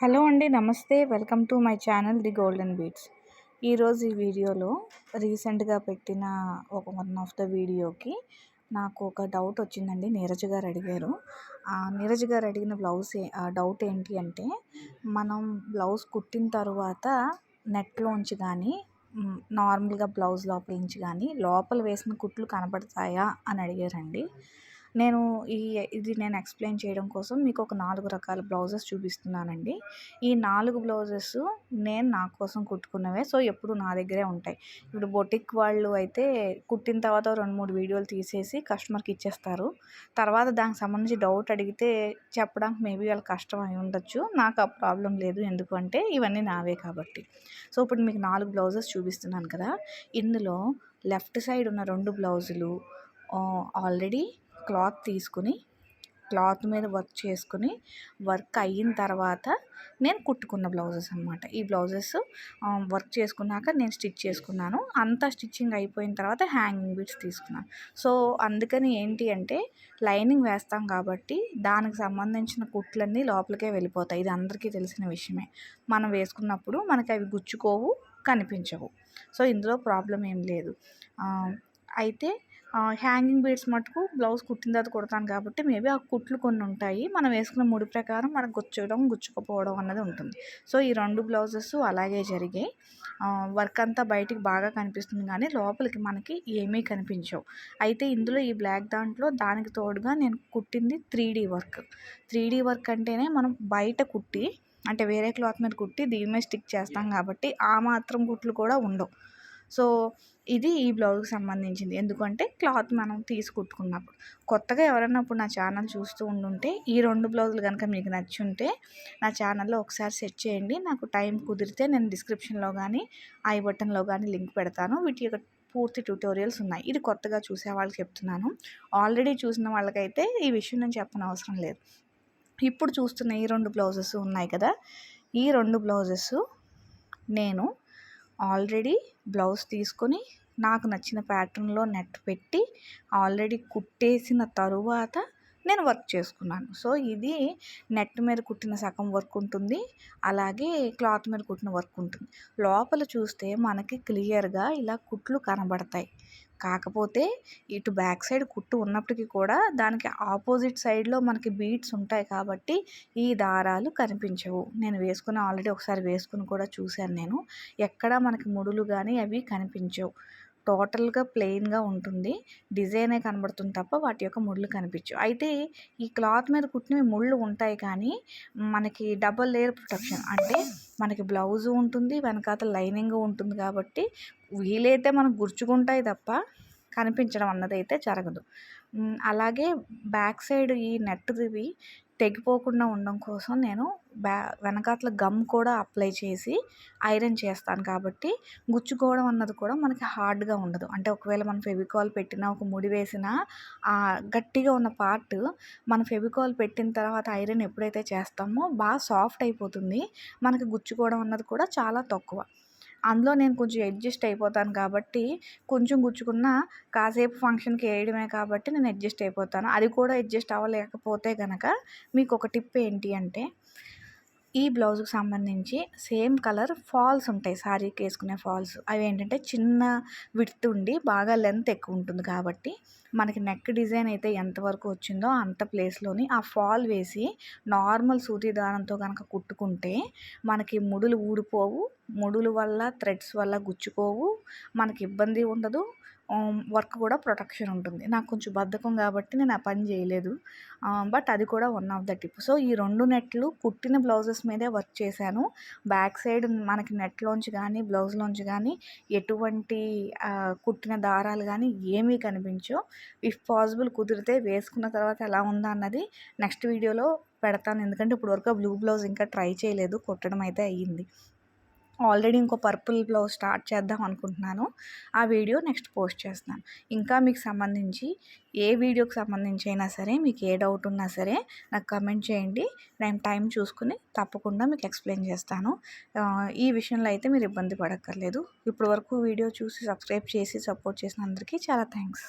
Hello అండి నమస్తే. Welcome to my channel the golden beats. ఈరోజు ఈ వీడియోలో రీసెంట్గా పెట్టిన ఒక వన్ ఆఫ్ ద వీడియోకి నాకు ఒక డౌట్ వచ్చిందండి. నీరజ్ గారు అడిగారు. ఆ నీరజ్ గారు అడిగిన బ్లౌజ్ డౌట్ ఏంటి అంటే మనం బ్లౌజ్ కుట్టిన తర్వాత నెట్లోంచి కానీ నార్మల్గా బ్లౌజ్ లోపల నుంచి కానీ లోపల వేసిన కుట్లు కనబడతాయా అని అడిగారండి. నేను ఈ ఇది నేను ఎక్స్ప్లెయిన్ చేయడం కోసం మీకు ఒక నాలుగు రకాల బ్లౌజెస్ చూపిస్తున్నానండి. ఈ నాలుగు బ్లౌజెస్ నేను నా కోసం కుట్టుకున్నవే. సో ఎప్పుడు నా దగ్గరే ఉంటాయి. ఇప్పుడు బొటిక్ వాళ్ళు అయితే కుట్టిన తర్వాత రెండు మూడు వీడియోలు తీసేసి కస్టమర్కి ఇచ్చేస్తారు. తర్వాత దానికి సంబంధించి డౌట్ అడిగితే చెప్పడానికి మేబీ వాళ్ళ కష్టం అయి ఉండొచ్చు. నాకు ఆ ప్రాబ్లం లేదు. ఎందుకంటే ఇవన్నీ నావే కాబట్టి. సో ఇప్పుడు మీకు నాలుగు బ్లౌజెస్ చూపిస్తున్నాను కదా. ఇందులో లెఫ్ట్ సైడ్ ఉన్న రెండు బ్లౌజులు ఆల్రెడీ క్లాత్ తీసుకుని క్లాత్ మీద వర్క్ చేసుకుని వర్క్ అయిన తర్వాత నేను కుట్టుకున్న బ్లౌజెస్ అనమాట ఈ బ్లౌజెస్ వర్క్ చేసుకున్నాక నేను స్టిచ్ చేసుకున్నాను. అంతా స్టిచ్చింగ్ అయిపోయిన తర్వాత హ్యాంగింగ్ బిట్స్ తీసుకున్నాను. సో అందుకని ఏంటి అంటే లైనింగ్ వేస్తాం కాబట్టి దానికి సంబంధించిన కుట్లన్నీ లోపలికే వెళ్ళిపోతాయి. ఇది అందరికీ తెలిసిన విషయమే. మనం వేసుకున్నప్పుడు మనకి అవి గుచ్చుకోవు కనిపించవు. సో ఇందులో ప్రాబ్లం ఏం లేదు. అయితే హ్యాంగింగ్ బీడ్స్ మటుకు బ్లౌజ్ కుట్టిన తర్వాత కుడతాను కాబట్టి మేబీ ఆ కుట్లు కొన్ని ఉంటాయి. మనం వేసుకున్న ముడి ప్రకారం మనకు గుచ్చడం గుచ్చుకుపోవడం అన్నది ఉంటుంది. సో ఈ రెండు బ్లౌజెస్ అలాగే జరిగాయి. వర్క్ అంతా బయటికి బాగా కనిపిస్తుంది కానీ లోపలికి మనకి ఏమీ కనిపించవు. అయితే ఇందులో ఈ బ్లాక్ దాంట్లో దానికి తోడుగా నేను కుట్టింది త్రీ వర్క్. త్రీ వర్క్ అంటేనే మనం బయట కుట్టి అంటే వేరే క్లాత్ మీద కుట్టి దీని మీద స్టిక్ చేస్తాం కాబట్టి ఆ మాత్రం కుట్లు కూడా ఉండవు. సో ఇది ఈ బ్లౌజ్కి సంబంధించింది. ఎందుకంటే క్లాత్ మనం తీసుకుట్టుకున్నప్పుడు. కొత్తగా ఎవరైనా ఇప్పుడు నా ఛానల్ చూస్తూ ఉండుంటే ఈ రెండు బ్లౌజులు కనుక మీకు నచ్చుంటే నా ఛానల్లో ఒకసారి సెట్ చేయండి. నాకు టైం కుదిరితే నేను డిస్క్రిప్షన్లో కానీ ఐ బటన్లో కానీ లింక్ పెడతాను. వీటి యొక్క పూర్తి ట్యూటోరియల్స్ ఉన్నాయి. ఇది కొత్తగా చూసే వాళ్ళకి చెప్తున్నాను. ఆల్రెడీ చూసిన వాళ్ళకైతే ఈ విషయం నేను చెప్పనవసరం అవసరం లేదు. ఇప్పుడు చూస్తున్న ఈ రెండు బ్లౌజెస్ ఉన్నాయి కదా? ఈ రెండు బ్లౌజెస్ నేను ఆల్రెడీ బ్లౌజ్ తీసుకొని నాకు నచ్చిన ప్యాటర్న్లో నెట్ పెట్టి ఆల్రెడీ కుట్టేసిన తరువాత నేను వర్క్ చేసుకున్నాను. సో ఇది నెట్ మీద కుట్టిన సగం వర్క్ ఉంటుంది. అలాగే క్లాత్ మీద కుట్టిన వర్క్ ఉంటుంది. లోపల చూస్తే మనకి క్లియర్గా ఇలా కుట్లు కనబడతాయి. కాకపోతే ఇటు బ్యాక్ సైడ్ కుట్టు ఉన్నప్పటికీ కూడా దానికి ఆపోజిట్ సైడ్లో మనకి బీట్స్ ఉంటాయి కాబట్టి ఈ దారాలు కనిపించవు. నేను వేసుకుని ఆల్రెడీ ఒకసారి వేసుకుని కూడా చూశాను నేను. ఎక్కడ మనకి ముడులు కానీ అవి కనిపించవు. టోటల్గా ప్లెయిన్గా ఉంటుంది. డిజైనే కనబడుతుంది తప్ప వాటి యొక్క ముళ్ళు కనిపించు అయితే ఈ క్లాత్ మీద కుట్టినవి ముళ్ళు ఉంటాయి కానీ మనకి డబల్ లేయర్ ప్రొటెక్షన్ అంటే మనకి బ్లౌజు ఉంటుంది వెనకాత లైనింగ్ ఉంటుంది కాబట్టి వీలైతే మనకు గుర్చుకుంటాయి తప్ప కనిపించడం అన్నది అయితే జరగదు అలాగే బ్యాక్ సైడ్ ఈ నెట్దివి తెగిపోకుండా ఉండడం కోసం నేను బ్యా వెనకాతల గమ్ కూడా అప్లై చేసి ఐరన్ చేస్తాను కాబట్టి గుచ్చుకోవడం అన్నది కూడా మనకి హార్డ్గా ఉండదు. అంటే ఒకవేళ మనం ఫెవికాల్ పెట్టినా ఒక ముడి వేసినా ఆ గట్టిగా ఉన్న పార్ట్ మన ఫెవికాల్ పెట్టిన తర్వాత ఐరన్ ఎప్పుడైతే చేస్తామో బాగా సాఫ్ట్ అయిపోతుంది. మనకి గుచ్చుకోవడం అన్నది కూడా చాలా తక్కువ. అందులో నేను కొంచెం అడ్జస్ట్ అయిపోతాను కాబట్టి కొంచెం గుచ్చుకున్న కాసేపు ఫంక్షన్కి వేయడమే కాబట్టి నేను అడ్జస్ట్ అయిపోతాను. అది కూడా అడ్జస్ట్ అవ్వలేకపోతే కనుక మీకు ఒక టిప్ ఏంటి అంటే ఈ బ్లౌజ్కి సంబంధించి సేమ్ కలర్ ఫాల్స్ ఉంటాయి. శారీకి వేసుకునే ఫాల్స్. అవి ఏంటంటే చిన్న విడ్త్ ఉండి బాగా లెంత్ ఎక్కువ ఉంటుంది కాబట్టి మనకి నెక్ డిజైన్ అయితే ఎంతవరకు వచ్చిందో అంత ప్లేస్లోని ఆ ఫాల్ వేసి నార్మల్ సూతి దారంతో కనుక కుట్టుకుంటే మనకి ముడులు ఊడిపోవు. ముడులు వల్ల థ్రెడ్స్ వల్ల గుచ్చుకోవు. మనకి ఇబ్బంది ఉండదు. వర్క్ కూడా ప్రొటెక్షన్ ఉంటుంది. నాకు కొంచెం బద్ధకం కాబట్టి నేను ఆ పని చేయలేదు. బట్ అది కూడా one of the tip. So ఈ రెండు నెట్లు కుట్టిన బ్లౌజెస్ మీదే వర్క్ చేశాను. బ్యాక్ సైడ్ మనకి నెట్లోంచి కానీ బ్లౌజ్లోంచి కానీ ఎటువంటి కుట్టిన దారాలు కానీ ఏమీ కనిపించవు. ఇఫ్ పాసిబుల్ కుదిరితే వేసుకున్న తర్వాత ఎలా ఉందా అన్నది నెక్స్ట్ వీడియోలో పెడతాను. ఎందుకంటే ఇప్పుడు వరకు బ్లూ బ్లౌజ్ ఇంకా ట్రై చేయలేదు. కుట్టడం అయితే అయ్యింది. ఆల్రెడీ ఇంకో పర్పుల్ బ్లౌజ్ స్టార్ట్ చేద్దాం అనుకుంటున్నాను. ఆ వీడియో నెక్స్ట్ పోస్ట్ చేస్తున్నాను ఇంకా మీకు సంబంధించి ఏ వీడియోకి సంబంధించి అయినా సరే మీకు ఏ డౌట్ ఉన్నా సరే నాకు కమెంట్ చేయండి. నేను టైం చూసుకుని తప్పకుండా మీకు ఎక్స్ప్లెయిన్ చేస్తాను. ఈ విషయంలో అయితే మీరు ఇబ్బంది పడక్కర్లేదు. ఇప్పటి వరకు వీడియో చూసి సబ్స్క్రైబ్ చేసి సపోర్ట్ చేసిన అందరికీ చాలా థ్యాంక్స్.